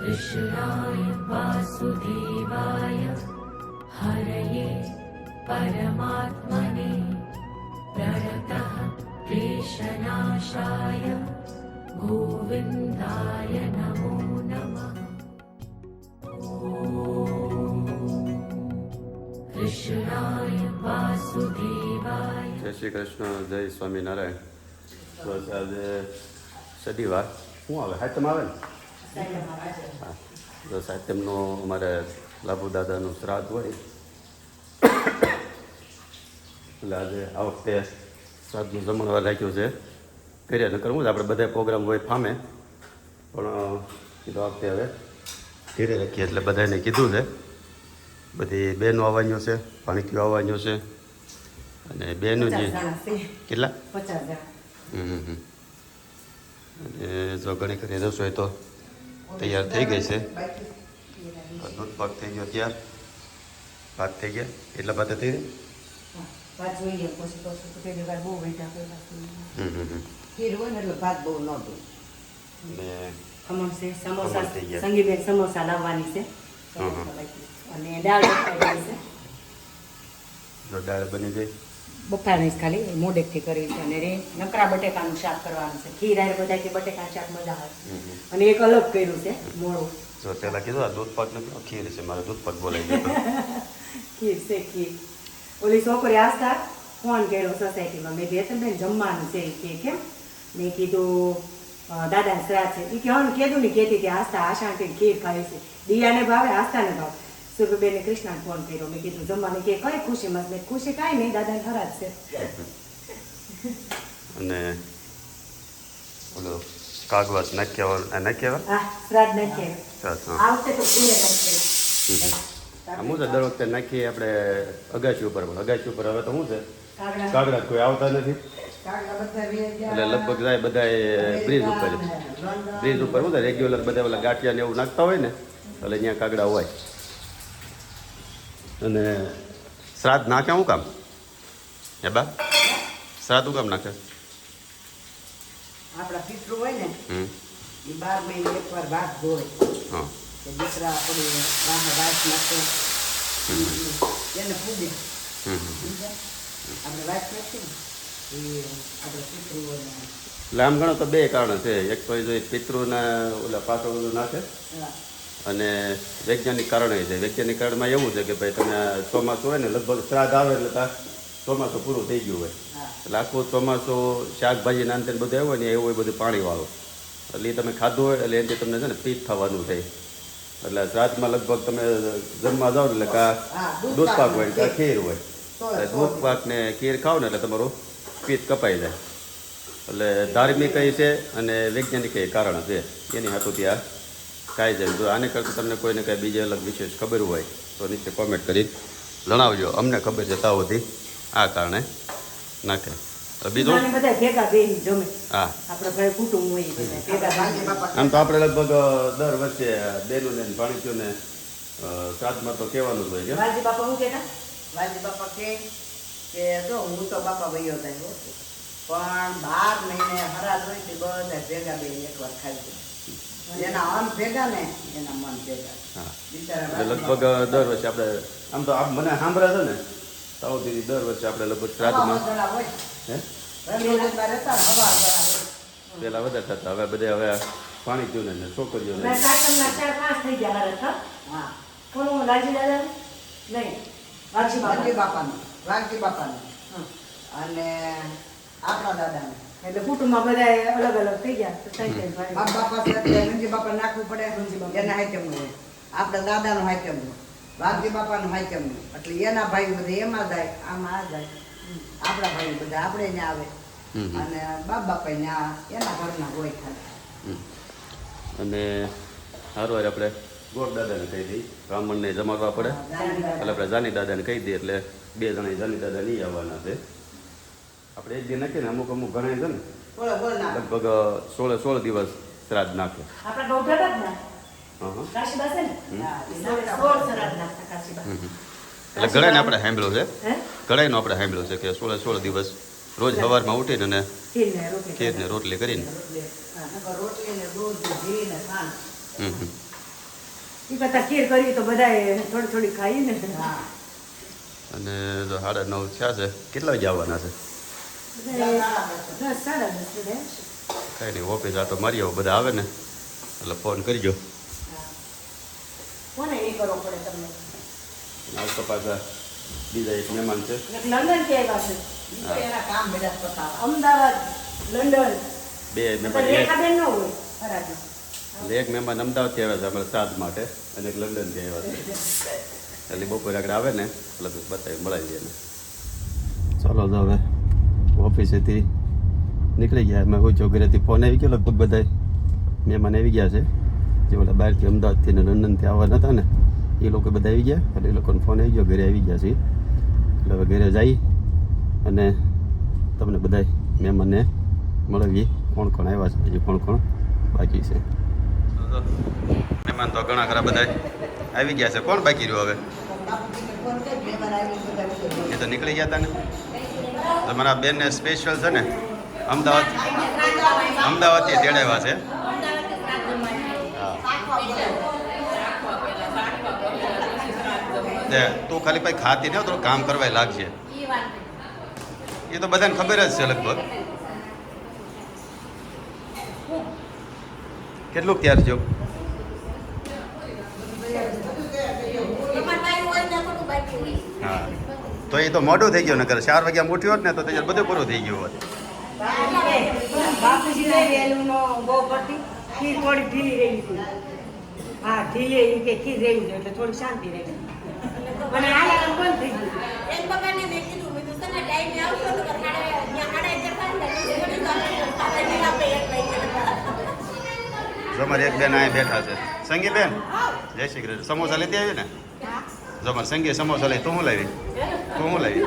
कृष्णाय वासुदेवाय हरये परमात्मने प्रणतः क्लेशनाशाय गोविन्दाय नमो नमः कृष्णाय वासुदेवाय જય શ્રી કૃષ્ણ જય સ્વામિનારાયણ બસ આજે શનિવાર શું આવે સાહિત્યમ આવે ને હા તો તેમનો અમારે લાભુ દાદાનું શ્રાદ્ધ હોય. એટલે આજે આ વખતે શ્રાદ્ધનું જમણવા રાખ્યું છે. કર્યા નકર હું આપણે બધા પ્રોગ્રામ હોય ફામે. પણ કીધું આ વખતે હવે ધીરે રાખીએ એટલે બધાને કીધું છે. બધી બહેનો આવવાનું છે ભાણકીઓ આવવાનું છે. અને બહેનો જે કેટલા? હમ હમ. અને જો ઘણી ખરી રસોઈ તો? તૈયાર થઈ ગઈ છે. દૂધ પાક થઈ ગયો ત્યાર ભાત થઈ ગયા. એટલા ભાત થઈ ગયા? ભાત જોઈએ પછી તો પેલી વાર બહુ હમ હમ હમ. ખીર હોય ને એટલે ભાત બહુ ન દઉં અને સમોસા થઈ ગયા. સંગીબેન સમોસા લાવવાની છે. અને દાળ છે. જો દાળ બની ગઈ. બફાણી ખાલી મોડેકથી કરી છે અને રે નકરા બટેકાનું શાક કરવાનું છે. ખીર આરે બધા કે બટેકા શાક મજા આવે. અને એક અલગ કર્યું છે મોડું જો પેલા કીધું આ દૂધ પાક નથી ખીર છે મારે દૂધ પાક બોલાઈ ગયો ખીર છે ખીર. ઓલી છોકરી આસ્તા ફોન કર્યો સોસાયટીમાં. મેં કીધું બેન જમવાનું છે કે કેમ? મેં કીધું દાદા શ્રા છે. એ કે હા. કીધું ને કહેતી કે આસ્તા આશાંતિ ખીર ખાવી છે. દિયાને ભાવે આસ્થાને ભાવે. સુરભીબેને કૃષ્ણા ફોન કર્યો મેં કીધું જમવાનું કે કઈ ખુશીમાં મેં ખુશી કાંઈ નહીં દાદાને ખરા જ છે અને ઓલો કાગવાસ નાખ્યા નાખ્યા હા શ્રાદ્ધ નાખીએ આ વખતે તો ફૂલે દર વખતે નાખીએ આપણે અગાશી ઉપર પણ અગાચી ઉપર હવે તો શું છે કાગડા કોઈ આવતા નથી એટલે લગભગ જાય બધા બ્રિજ ઉપર બ્રિજ ઉપર શું રેગ્યુલર બધા ઓલા ગાંઠિયા ને એવું નાખતા હોય ને એટલે અહીંયા કાગડા હોય અને શ્રાદ્ધ નાખે શું કામ? હે બા? શ્રાદ્ધ શું કામ નાખે આપણા પિતૃ હોય ને એ બાર મહિને એકવાર વાત ધોય હા. દીકરા આપણી વાહ વાત નાખે એને પૂજે. હમ હમ. સમજ્યા? આપણે વાત નાખીએ આપણે પિતૃઓને એટલે ગણો તો બે કારણ છે. એક તો એ એ પિતૃના ઓલા પાછળ નાખે હા, અને વૈજ્ઞાનિક કારણે છે. વૈજ્ઞાનિક કારણમાં એવું છે કે ભાઈ તમે ચોમાસું હોય ને લગભગ શ્રાદ્ધ આવે એટલે ચોમાસું પૂરું થઈ ગયું હોય. એટલે આખું ચોમાસું શાકભાજી નાન બધું આવ્યું હોય ને એવું હોય બધું પાણીવાળું. એટલે એ તમે ખાધું હોય એટલે એનાથી તમને છે ને પીત થવાનું થાય. એટલે શ્રાદ્ધમાં લગભગ તમે જમવા જાઓ ને એટલે કા દૂધ પાક હોય કાં ખીર. હોય. એટલે દૂધ પાક ને ખીર ખાઓ ને એટલે તમારું પીત કપાઈ જાય. એટલે ધાર્મિક છે અને વૈજ્ઞાનિક કારણ છે. એની હાથું ત્યાં કાંઈ જાય. જો આને કરતાં તમને કોઈને કાંઈ બીજી અલગ વિશેષ ખબર હોય તો નીચે કોમેન્ટ કરી જણાવજો. અમને ખબર છે સુધી આ કારણે નાખે. બીજું? હા. આમ તો આપણે લગભગ દર વર્ષે બેનું ને ભાણીકીઓને અ, શ્રાદ્ધમાં તો કહેવાનું જ હોય છે. બાપા શું કહેતા? વાજી બાપા કે કે જો હું તો બાપા વયો થાય પણ બાર મહિને હરાજ હોય તે બધા ભેગા બે એકવાર ખાઈ જાય. લગભગ દર વર્ષે આપણે આમ તો મને સાંભળ્યા છે ને તો સુધી દર વર્ષે આપણે લગભગ શ્રાદ્ધમાં. પેલા વધારે થતા હવે બધે હવે પાણી પીવું ને છોકરીઓને મેં સાતમના ચાર પાંચ થઈ ગયા હરખ, હા? હા કોનું લાલજી દાદા નહીં. વાલજી વાઘજી બાપા બાપાનું. વાઘજી બાપાનું. હા. અને આપણા દાદાનું. એટલે કુટુંબમાં બધા અલગ અલગ થઈ ગયા તો બાપ બાપા સાથે બાપા નાખવું પડે બાપા. એના હાઈટમનું હોય આપણા દાદાનું હાઈટમનું વાઘજી બાપાનું હાઈટમનું એટલે એના ભાઈ બધા એમાં જાય આમાં આ જાય. આપણા ભાઈ બધા આપણે ને આવે. અને બાપ બાપા ને એના ઘરના હોય ખાલી. અને સારું હારે આપણે ગોળ દાદાને કહી દઈએ. બ્રાહ્મણને જમાડવા પડે. એટલે આપણે જાની દાદાને કહી દઈએ એટલે બે જણા જાની દાદા નહીં આવવાના છે. આપણે એક દિન નાખીએ ને અમુક અમુક ગણાય છે ને. લગભગ સોળે સોળ દિવસ શ્રાદ્ધ નાખે. એટલે ગળાઈને આપણે સાંભળ્યું છે? ગળાઈનો આપણે સાંભળ્યું છે કે સોળે સોળ દિવસ રોજ સવારમાં ઉઠીને અને ખીરને રોટલી રોટલી કરીને. અને સાડા નવ થયા છે કેટલા વાગે આવવાના છે? કાંઈ નહીં ઓફિસ આ તો મારી આવો બધા આવે ને એટલે ફોન કરજો. આજ તો પાછા બીજા એક મહેમાન છે. થી આવ્યા છે. ઈ તો એના કામ બધા પતાવા. અમદાવાદ લંડન. બે મહેમાન એક મહેમાન અમદાવાદથી આવ્યા છે અમારા સાત માટે અને એક લંડનથી આવ્યા છે. એટલે બપોરે આગળ આવે ને એટલે બતાવી મળાવી દે ચાલો હવે. ઓફિસેથી નીકળી ગયા. મેં હું ઘરેથી ફોન આવી ગયો લગભગ બધા મહેમાન આવી ગયા છે. જે ઓલા બહારથી અમદાવાદથી ને લંડનથી આવવાના હતા ને, એ લોકો બધા આવી ગયા. એટલે એ લોકોને ફોન આવી ગયો. ઘરે આવી ગયા છે એટલે હવે ઘરે જઈ અને તમને બધા મહેમાનને મળવીએ. કોણ કોણ આવ્યા છે? હજી કોણ કોણ બાકી છે? મહેમાન તો ઘણા ખરા બધા આવી ગયા છે. કોણ બાકી રહ્યું હવે? એ તો નીકળી ગયા હતા ને. તમારા બેનને સ્પેશિયલ છે ને, અમદાવાદ અમદાવાદથી તેડાવ્યા છે. તે તું ખાલી પછી ખાતી ને થોડું કામ કરવા લાગશે એ તો બધાને ખબર જ છે લગભગ. કેટલું ત્યાર થયું હા તો એ તો મોડું થઈ ગયું નકર ચાર વાગ્યા ઉઠ્યો હોત ને તો ત્યારે બધું પૂરું થઈ ગયું ગયું એક બેન અહીંયા બેઠા છે. સંગી બેન જય શ્રી કૃષ્ણ. સમોસા લેતી આવી ને? જો અમારે સંગી સમોસા લઈ તું શું લાવી? તું શું લાવી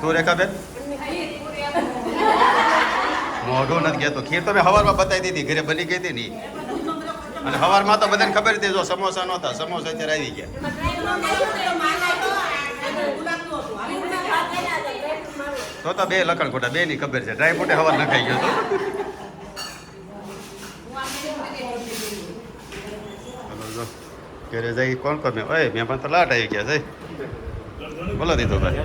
તું રેખા બેન? મોઢું નથી કહેતો. ખીર તો મેં હવારમાં બતાવી દીધી. ઘરે બની ગઈ હતી ને અને હવારમાં તો બધાને ખબર હતી, જો સમોસા નહોતા સમોસા અત્યારે આવી ગયા. તો તો બે લખણ ખોટા, બે ની ખબર છે. ડ્રાય ફ્રૂટે હવાર નખાઈ ગયો તો. ઘરે જઈ કોણ કોણ મેં? ઓય મેં પણ તો લાટ આવી ગયા છે. બોલો દીધો ભાઈ.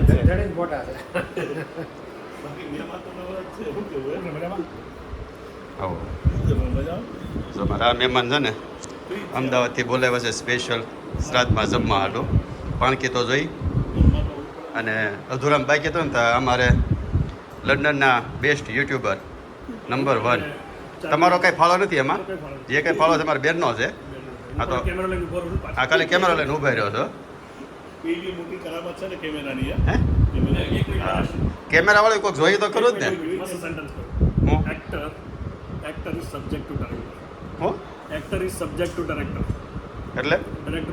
આવો. જો મારા મહેમાન છે ને અમદાવાદથી બોલાવ્યા છે સ્પેશિયલ શ્રાદ્ધમાં જમવા હાટું. પાણકી તો જોઈ. અને અધુરામ ભાઈ કહેતો ને તો અમારે લંડનના બેસ્ટ યુટ્યુબર નંબર વન તમારો કંઈ ફાળો નથી એમાં? જે કંઈ ફાળો છે મારા બેનનો છે. હા તો છું આ ખાલી કેમેરા લઈને ઊભા રહ્યો છો. એવી મોટી કરામત છે ને કેમેરાની કેમેરા વાળો કોઈક જોઈ તો ખરું જ ને? Actor, actor is subject to director. હું? Actor is subject to director. એટલે?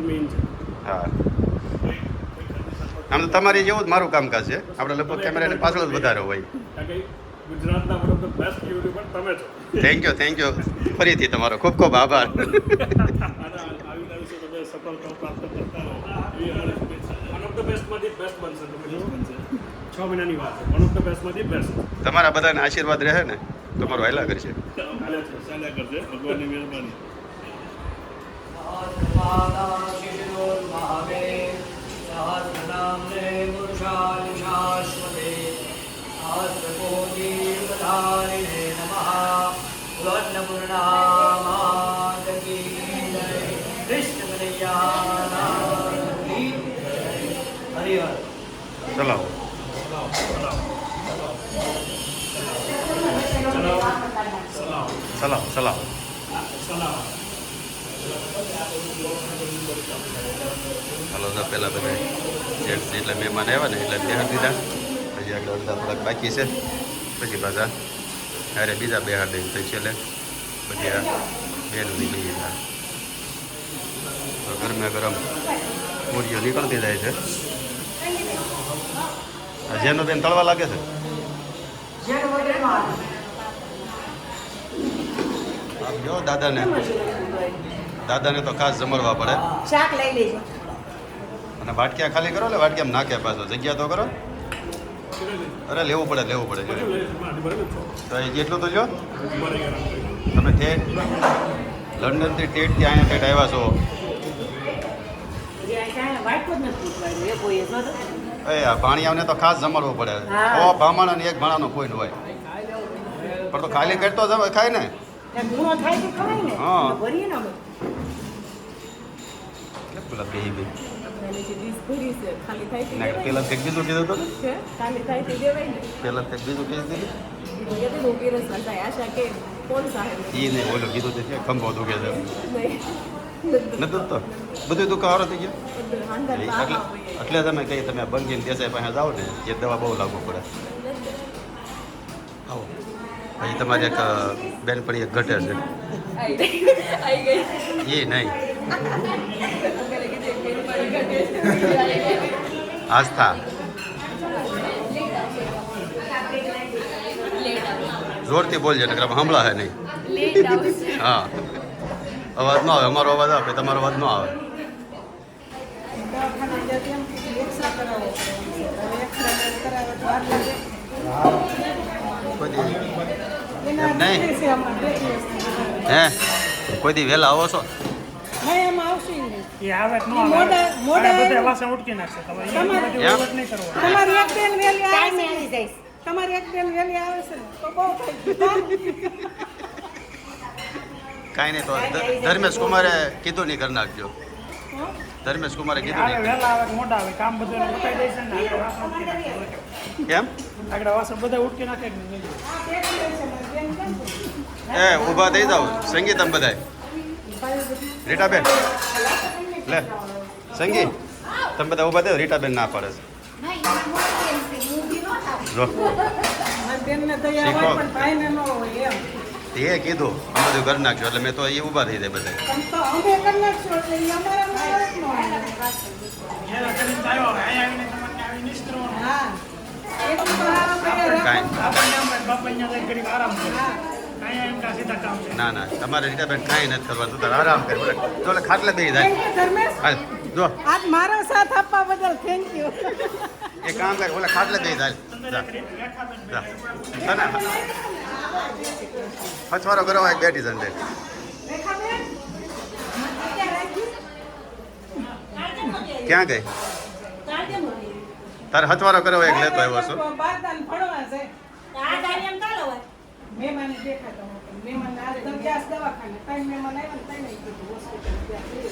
Main છે. હા. આમ તો તમારી જેવું જ મારું કામકાજ છે. આપણે લગભગ કેમેરાની પાછળ જ વધારે હોય. ગુજરાતના તમે છો. થેન્ક યુ થેન્ક યુ ફરીથી તમારો ખૂબ ખૂબ આભાર. અને આવી છે તમે સફળતા પ્રાપ્ત કરતા રહો. તમારા બધાના આશીર્વાદ રહે ને તમારો હેલા કરશે હેલા કરશે ભગવાનની મહેરબાની કૃષ્ણ ચલાવો ચલાવો ચલાવો હાલો તો પહેલાં બધા જેન્ટ્સ એટલે મહેમાન આવ્યા ને એટલે બિહાર દીધા પછી આગળ અડધા થોડાક બાકી છે પછી પાછા અરે બીજા બેહાડ દઈને તો છેલ્લે પછી આ બેન નીકળી ગયા ગરમે ગરમ મૂરીઓ નીકળતી જાય છે જેનો બેન તળવા લાગે છે. આપજો દાદાને. દાદાને તો ખાસ જમરવા પડે. શાક લઈ લેજો. અને વાટક્યા ખાલી કરો એટલે વાટક્યા નાખ્યા પાછો. જગ્યા તો કરો. અરે લેવું પડે લેવું પડે. તો જેટલું તો જો. તમે ઠેઠ. લંડનથી ઠેઠથી અહીંયા ઠેઠ આવ્યા છો. એ. ભાણિયાઓને તો ખાસ જમાડવું પડે. ઓ ભામણ અને એક ભાણાનો કોઈ હોય. પણ તો ખાલી પેટ તો ખાય ને. પેલા કંઈક બીજું કીધું હતું પેલા કંઈક બીજું કીધું એ નહીં કીધું તે ખંભો દુખે છે. નથી તો બધું દુખાવો થઈ ગયો? એટલે તમે કહીએ તમે બંગીન દેસાઈ પાસે જાઓ ને એ દવા બહુ લાગુ પડે. આવો. પછી તમારે એક બેન બેનપણી એક ઘટે છે. એ નહીં. આસ્થા. જોરથી બોલજે નકર આમ હમણાં હે નહીં હા. અવાજ ન આવે અમારો અવાજ આવે તમારો અવાજ ન આવે દવાખાના જતી એમ એક્સરા કરાવો. હવે એક્સરા કરાવે તો વાર લાગે હે કોઈ દી. વહેલા આવો છો? તમારે- એક બેન વહેલી આવે છે તો બહુ કાંઈ નહીં તો ધર્મેશ કુમારે કીધું નહીં કરી નાખજો. ધર્મેશ કુમારે કીધું ને. વેલા આવે મોટા આવે. કામ બધું બતાવી દે છે ને કેમ? આગળ વાસણ બધા ઉટકી નાખે એ ઊભા થઈ જાઓ. સંગીતમ બધાય. રીટાબેન. લે સંગી. તમે બધા ઊભા થયો રીટાબેન ના પડે છે. શીખો. એ કીધું. અમે બધું કરી નાખ્યું એટલે મેં તો એ ઊભા થઈ જાય બધા. તો ન તો ના ના તમારે રીટાબેન કાંઈ નથી કરવાનું. તું તારે આરામ કરી બોલે. તો ખાટલે બે જાય. જો. આજ મારો સાથ આપવા બદલ થેન્ક યુ એ કામ કર ઓલે ખાટલે બે જાય. હચવારો કરવા એક બેઠી જણ ક્યાં ગઈ? તારે હચવારો કરો એક લેતો આવ્યો છે.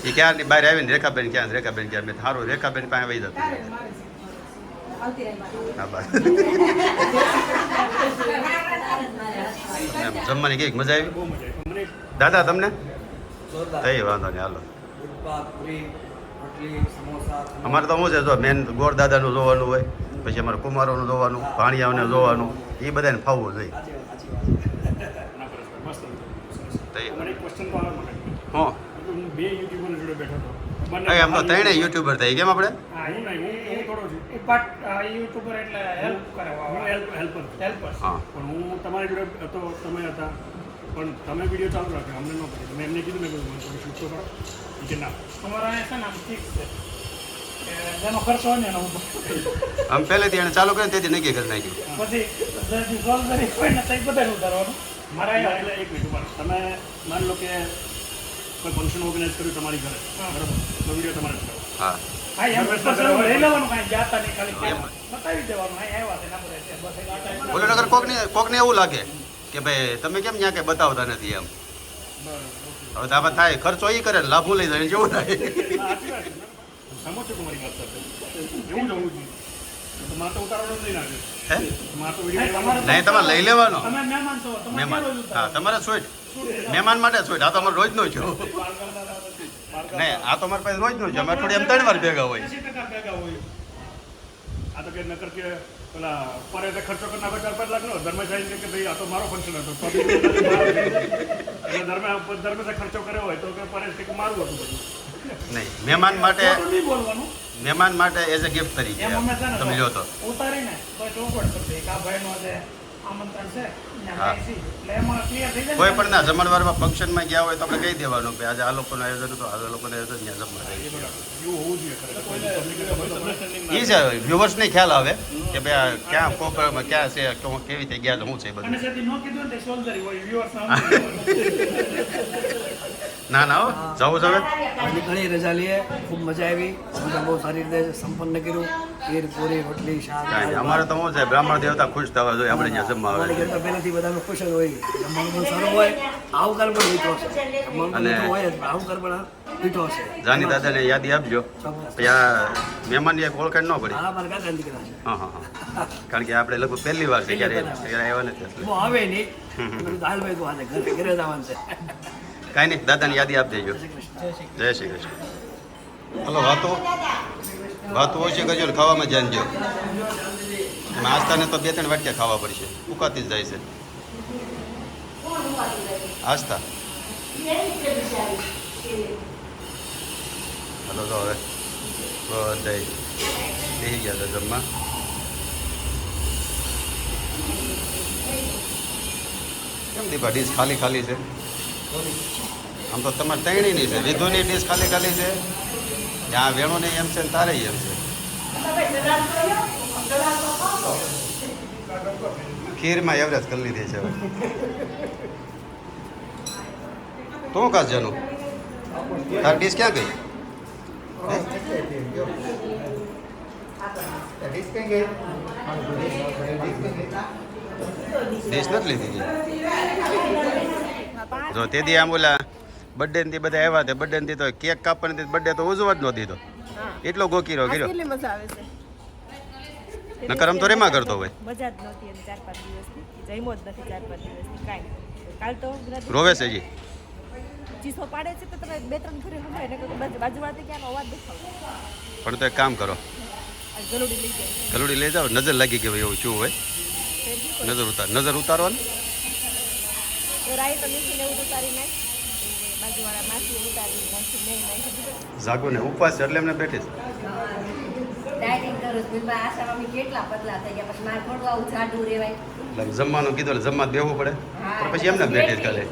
એ ક્યારની બહાર આવીને રેખાબેન ક્યાં રેખાબેન ક્યાં? મેં સારું રેખાબેન પાસે વહી જતો જમવાની કંઈક મજા આવી? દાદા તમને? થઈ વાંધો નહીં હાલો. અમારે તો શું છે જો મેન ગોળ દાદાનું જોવાનું હોય પછી અમારે કુમારોનું જોવાનું ભાણિયાઓને જોવાનું એ બધાને ફાવવું જોઈએ. હા question તો આવે મને. હું. હું બે યુટ્યુબર જોડે બેઠો હતો. બંને તો ત્રણેય યુટ્યુબર થઈ કેમ આપણે? બટ યુટ્યુબર એટલે હેલ્પ કરે હું હેલ્પ હેલ્પર હેલ્પર પણ હું તમારી જોડે હતો તમે હતા. પણ તમે વીડિયો ચાલુ રાખ્યો અમને ન કર્યો મેં એમને કીધું મેં કીધું મને થોડું શૂટ તો કરો. કે ના. તમારા અહીંયા છે ને આમ ફિક્સ છે. એનો ખર્ચો હોય ને એનો હું આમ પહેલેથી એને ચાલુ કરીને તેથી નક્કી કરી નાખ્યું. પછી સોલ્વ જવાબદારી હોય ને તઈ ઉતારવાનું. મારા અહીંયા એટલે એક મિનિટ ઊભા તમે માની લો કે કોઈ ફંક્શન ઓર્ગેનાઇઝ કર્યું તમારી ઘરે. બરાબર? તો વીડિયો તમારે હા. હા નગર કોક ને કોક ના એવું લાગે કે ભાઈ તમે કેમ ત્યાં કંઈ બતાવતા નથી એમ? હવે આમાં થાય ખર્ચો એ કરે લાભો લઈ જાય જેવું થાય? નહીં તમારે નહીં તમારે લઈ લેવાનો. મહેમાન હા? તમારે છોડ. મહેમાન માટે સ્વીટ આ તો અમારે રોજ નો છો. નહીં આ તો મારી પાસે રોજ નો છે અમે અઠવાડિયે એમ ત્રણ વાર ભેગા હોય. ભેગા હોય. આ તો કે નકર કે પેલા પરે તો ખર્ચો કરના નાખો ચાર પાંચ લાખ નો ધર્મે સાહેબ કે ભાઈ આ તો મારો ફંક્શન હતો બી એટલે ધર્મે ધર્મે ખર્ચો કર્યો હોય તો કે પરે કે મારું હતું બધું. નહીં મહેમાન માટે બોલવાનું. મહેમાન માટે એઝ અ ગિફ્ટ તરીકે તમે લ્યો તો. ઉતારીને તો ચોખવટ કરી કે આ ભાઈ નો છે કોઈ પણ ના જમણવારમાં ફંક્શનમાં ગયા હોય તો આપણે કહી દેવાનું કે આજે આ લોકોનું આયોજન હતું આ લોકોનું આયોજન ત્યાં જમવા એ છે. વ્યુઅર્સને ખ્યાલ આવે કે ભાઈ ક્યાં કોપરામાં ક્યાં છે કેવું- રીતે ગયા શું છે બધું. ન ને જવું જવે અને ઘણી રજા લઈએ. ખૂબ મજા આવી. અમને બહુ સારી રીતે સંપન્ન કર્યું. ખીર પૂરી રોટલી શાક. અમારે તો શું છે બ્રાહ્મણ દેવતા ખુશ થવા જોઈએ આપણે ત્યાં જમવા આવે અમારી તો પહેલાથી બધા ખુશ જ હોય. જમવાનું પણ સારું હોય. આવકાર પણ મીઠો છે. અને- હોય આવકાર પણ મીઠો છે. જાની દાદાને યાદી આપજો. ચોક્કસ. મહેમાનની એક ઓળખાણ ન પડી. હા મારા કાકા દીકરા છે. હા હા કારણ કે આપણે લગભગ પહેલી વાર છે ક્યારે ક્યારે આવ્યા નથી આવે નહીં. દાલભાઈ તો ઘરે ઘરે જ આવવાનું છે. કાંઈ નહીં દાદાની યાદી આપી દેજો. જય શ્રી કૃષ્ણ. હલો વાતો. વાતો હોય કરજો ને ખાવામાં ધ્યાન દો આસ્તાને તો બે ત્રણ વાટક્યા ખાવા પડશે. ઉકાતી જ જાય છે. આસ્તા હલો તો હવે બધા બેસી ગયા હતા જમવા. કેમ દીપા ડીશ ખાલી ખાલી છે? આમ તો તમારે ત્રણેયની છે વિધુની ડીશ ખાલી ખાલી છે. ત્યાં વેણુની એમ છે ને તારે એમ છે. ખીરમાં એવરેજ કરી લીધી છે તું કાસ જાનું? તારી ડીશ ક્યાં ગઈ? ડીશ નથી લીધી જો તે દી આમ ઓલા બર્થડે થી બધા આવ્યા તે બર્થડે થી તો કેક કાપવાની બર્થડે તો ઉજવા જ ન દીધો. એટલો ગોકીરો કર્યો. નકર આમ તો રેમાં કરતો હોય. મજા જ નહોતી એમ ચાર પાંચ દિવસની. જમ્યો જ નથી ચાર પાંચ દિવસની કાંઈ કાલ તો રોવે છે જી ચીસો પાડે છે તો તમે બે ત્રણ ફરી સંભળાય ને બાજુ ક્યાંનો અવાજ દેખાવ પણ તો એક કામ કરો. ગલુડી લઈ જાઓ ગલુડી લઈ જાઓ નજર લાગી કે હોય એવું શું હોય? નજર ઉતાર નજર ઉતારો ને તો રાઈ તો નીચે એવું ઉતારી નાખ બાજુવાળા માસી ઉતારી નાખી નહીં નાખી. જાગો ને ઉપવાસ છે એટલે એમને બેઠી છે. ડાયટિંગ કરું છું આશામાં કેટલા પતલા થઈ ગયા પછી મારે થોડું આવું જાડું રહેવાય. એટલે જમવાનું કીધું એટલે જમવા જ બેહવું પડે. પણ પછી એમને બેઠી જ કરે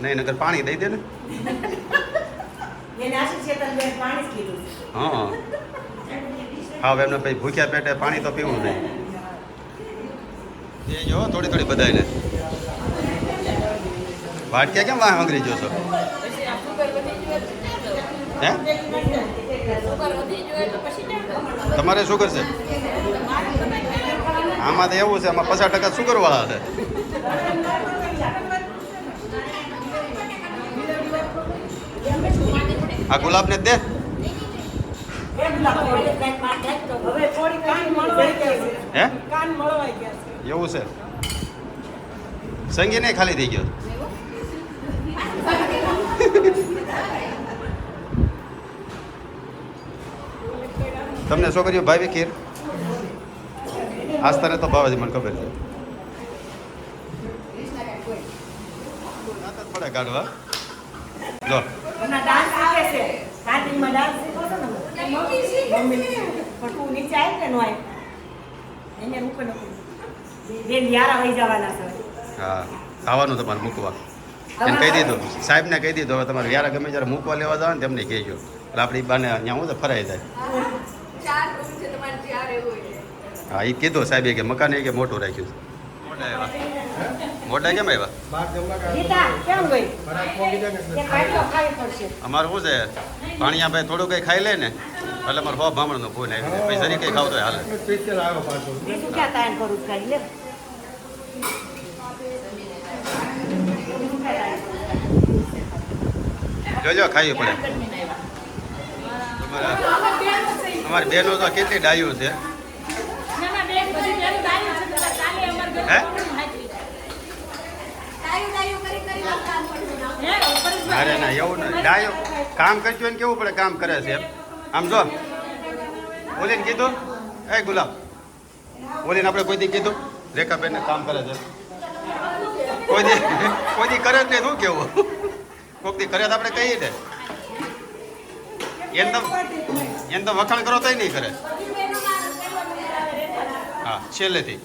નહીં નકર પાણી દઈ દે ને. હા. હા એમને પછી ભૂખ્યા પેટે પાણી તો પીવું નહીં. એ જો, થોડી થોડી બધાને વાટક્યા કેમ વાહ આંગળી જોશો હે? તમારે શું કરશે? આમાં તો એવું છે, આમાં પચાસ ટકા સુગર વાળા છે. આ ગુલાબને દે હવે થોડી કાન મળવાઈ ગયા છે હે? કાન મળવાઈ ગયા છે? એવું છે. સંગી નહીં ખાલી થઈ ગયો. તમને છોકરીઓ ભાવી ખીર? આસ્થાને તો ભાવે છે મને ખબર છે. પડે કાઢવા જો. ડાન્સ આવે છે. સ્ટાર્ટિંગમાં ડાન્સ મમ્મી પણ તું નીચે આવી કે નો આવી એને ઉપર નથી બેન યારા વહી જવાના છે. હા ખાવાનું તમારે મૂકવા. એને કહી દીધું. સાહેબને કહી દીધું હવે તમારે યાર ગમે જ્યારે મૂકવા લેવા જાવ ને તેમને કહેજો. એટલે આપણી બાને અહીંયા હું તો ફરાઈ જાય. હા એ કીધું સાહેબ કે મકાન એ કે મોટું રાખ્યું છે. મોટા મોટા કેમ આવ્યા? અમારું શું છે? પાણી ભાઈ થોડું કંઈ ખાઈ લે ને? એટલે મારો બાપ ભામણનો ફોન આવી પછી જરી કંઈ ખાવ તો હાલે. બીજું ક્યાં તાણ કરું કાઢી લે. જોજો ખાઈ પડે. અમારી બેનો તો કેટલી ડાયું છે? હે? અરે ના એવું નહીં ડાયો. કામ કરજો ને કેવું પડે કામ કરે છે એમ. આમ જો. ઓલીને કીધું? એ ગુલાબ. ઓલીને આપણે કોઈ દી કીધું? રેખાબેનને કામ કરે છે. કોઈ દી કોઈ દી કરે જ નહીં શું કેવું? કોઈક દી કરે તો આપણે કહીએ ને. એમ તો એમ તો વખાણ કરો તોય નહીં કરે. હા છેલ્લેથી.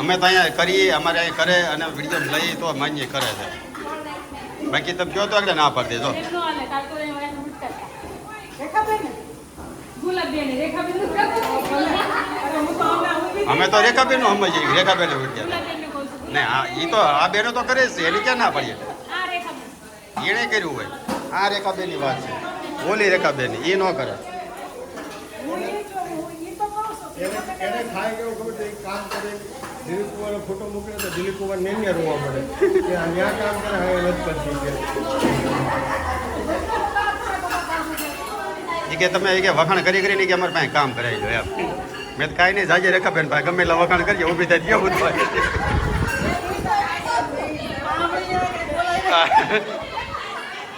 અમે તો અહીંયા કરીએ અમારે અહીંયા કરે અને વીડિયો લઈએ તો માન્ય કરે છે. બાકી તમે કહો તો આગળ ના પાડી દેજો અમે તો રેખાબેનનું સમજીએ રેખાબેન ને આ એ તો આ બેનો તો કરે જ છે એની ક્યાં ના પાડીએ? એણે કર્યું હોય. આ રેખાબેનની વાત છે. ઓલી રેખાબેન એ ન કરે. એને થાય કેવું ખબર કામ કરે. દિલીપ કુમારનો ફોટો મોકલે તો દિલીપ કુમાર ને એમને રોવા પડે. કે આ ન્યા કામ કરે હવે નથી કરતી કે કે તમે એ કે વખાણ કરી કરીને કે અમારે પાસે કામ કરાવી લો એમ. મેં તો કાંઈ નહીં જાજે રેખાબેન ભાઈ ગમે એટલા વખાણ કરીએ ઊભી થાય કેવું થાય.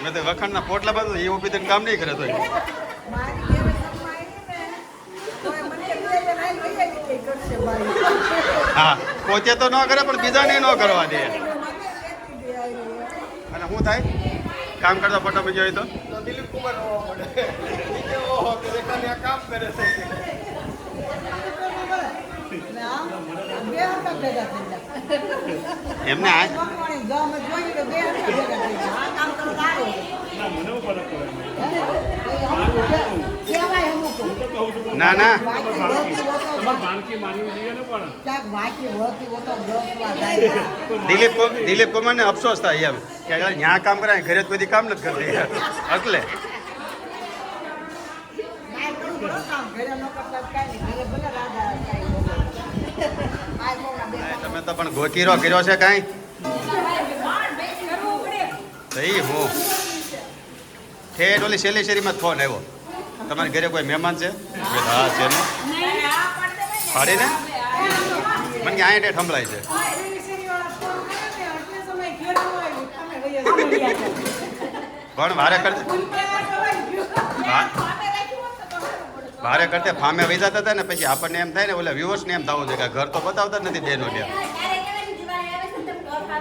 મેં તો વખાણના પોટલા બધું એ ઊભી થઈને કામ નહીં કરે તો કરશે હા. પોતે તો ન કરે, પણ બીજાને ન કરવા દે. અને શું થાય? કામ કરતા ફોટા જોઈએ તો? દિલીપ કુમાર કામ કરે છે. ના ના. દિલીપ દિલીપ જોઈએ ને અફસોસ થાય એમ કે યાર કામ કરાય, ઘરે બધી કામ નથી કરતી. એટલે ઘરે ન કરતા તમે તો પણ ગોકીરો કર્યો છે કાંઈ? તો ઈ હું. ઠેઠ ઓલી શેલી શેરીમાં ફોન આવ્યો. તમારે ઘરે કોઈ મહેમાન છે? હા છે ને. પાડીને મને કે અહીંયા ઠેઠ સંભળાય છે. પણ વારે કરજો વા- વારે કરતે ફામે વહી હતા ને પછી આપણને એમ થાય ને ઓલા વ્યુઅર્સને એમ થવું છે કે ઘર તો બતાવતા નથી બેનો ત્યાં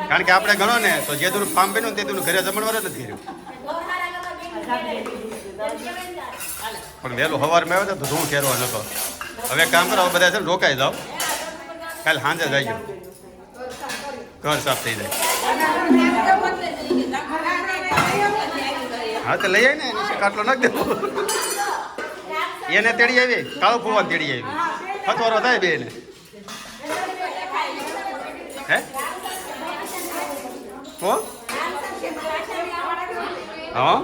કારણ કે આપણે ગણો ને, તો જે દૂર ફામ બન્યું ને તે દૂર ઘરે જમણવાર જ નથી કર્યું પણ વહેલું સવારમાં આવ્યો તો ધૂળ ખેરવા નતો. હવે કામ કરો બધા છે રોકાઈ જાઓ. કાલે સાંજે જ આવી ઘર સાફ થઈ જાય. હા, તો લઈ આવી ને કાટલો નાખી દેવો એને તેડી આવી? કાળો ફુવા તેડી આવી. હથવારો થાય બે ને હે? હો? હા?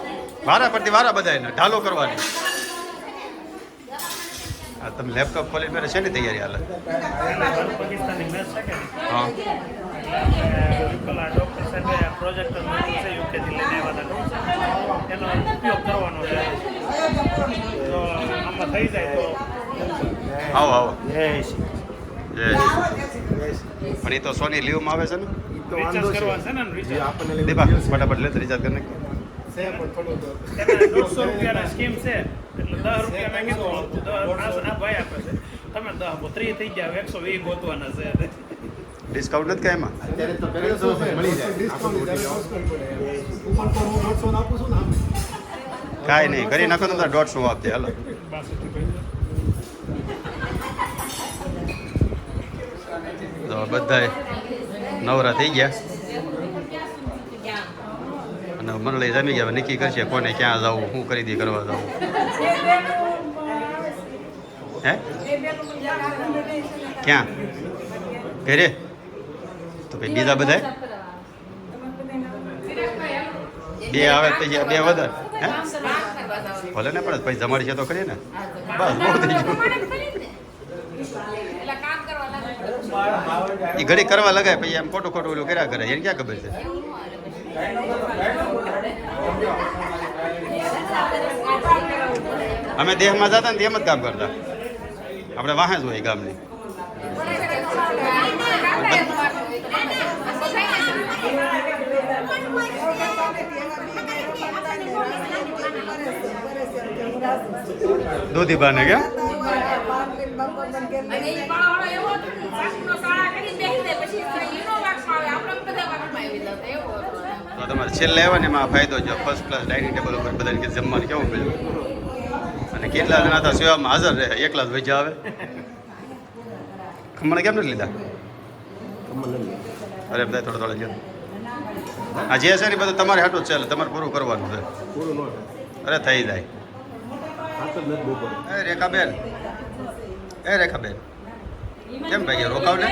વારા પરથી વારા બધાને ઢાલો કરવાની. હા તમે લેપટોપ ખોલી મેરે શેની તૈયારી હાલે? હા. પ્રોજેક્ટ છે યુકેથી એનો ઉપયોગ કરવાનો છે. થઈ જાય તો. આવો આવો. જય શ્રી પણ એ તો સોની લીવમાં આવે છે ને? દીપા ફટાફટ લે રિચાર્જ કરી નાખ. દોઢસો રૂપિયાના સ્કીમ છે. એટલે દસ રૂપિયા મેં કીધું. આ આ ભાઈ આપે છે. તમે દસ ત્રીસ થઈ ગયા એકસો વીસ ગોતવાના છે. ડિસ્કાઉન્ટ નથી કાંઈ એમાં? અત્યારે તો મળી જાય. ડિસ્કાઉન્ટ કાંઈ નહીં કરી નાખો તો તારે દોઢસો આપજે હાલો. બધાય નવરા થઈ ગયા. અને મંડળી જમી ગયા નક્કી કરશે કોને ક્યાં જવું, શું ખરીદી કરવા જવું. હે? ક્યાં? ઘરે? તો ભાઈ બીજા બધા બે આવે પછી બે વધારે. હે? ભલે ને પણ પછી જમાડી છે તો કરીએ ને. બસ બહુ થઈ ગયું. એ ઘડી કરવા લગાય પછી એમ ખોટું ખોટું ઓલું કર્યા કરે એને ક્યાં ખબર છે? અમે દેહમાં જતા ને તેમ જ કામ કરતા. આપણે વાહે જ હોય ગામની. દૂધી બાને. તો તમારે છેલ્લે આવે ને એમાં ફાયદો છે. ફર્સ્ટ ક્લાસ ડાઇનિંગ ટેબલ ઉપર બધાને કે જમવાનું કેવું મળ્યું? અને કેટલા જણા તો સેવામાં હાજર રહે. એકલા જ વૈજા આવે. ખમણ કેમ નથી લીધા? અરે બધા થોડા થોડા જેમ આ જે છે ને બધું તમારે હાટું જ છે. એટલે તમારે પૂરું કરવાનું છે. પૂરું ન થાય. અરે થઈ જાય. એ રેખાબેન. એ રેખાબેન. કેમ ભાઈ રોકાવ ને?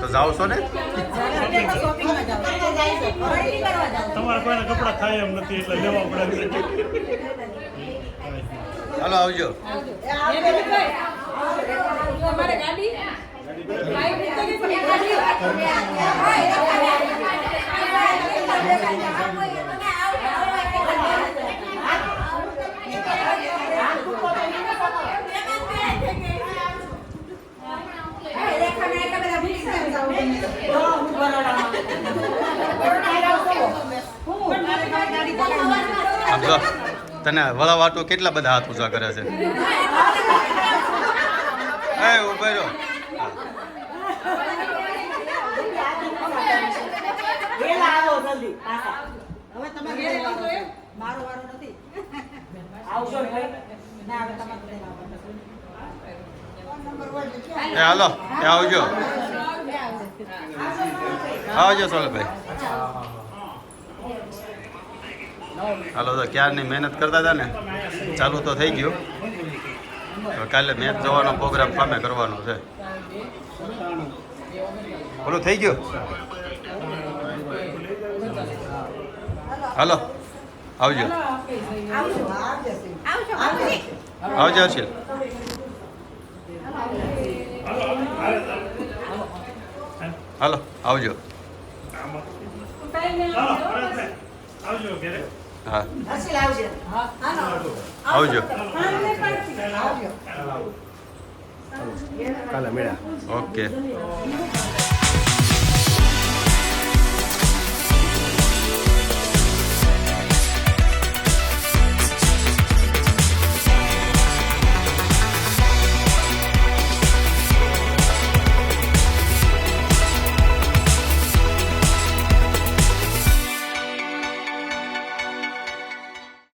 તો જાઓ છો ને. તમારા કોઈના કપડાં થાય એમ નથી એટલે લેવા પડે હાલો આવજો. તમારે ગાડી જો તને વળા વાટો કેટલા બધા હાથ ઊંચા કરે છે? એ ઊભો રહ્યો. હાલો આવજો. આવજો પાછા હવે તમે ઘરે આવજો એમ મારો વારો નથી આવજો ને ભાઈ ના હવે તમારે બધાને આવવાનું. એ હાલો એ આવજો આવજો સોલભાઈ હાલો તો ક્યારની મહેનત કરતા હતા ને? ચાલુ તો થઈ ગયું. હવે કાલે મેચ જવાનો પ્રોગ્રામ કામે કરવાનો છે. બોલું થઈ ગયું? હાલો, આવજો. આવજો હર્ષિલ હાલો, આવજો. આવજો હા. આવજો. હાલો. આવજો. આવજો. કાલે મેળા. ઓકે.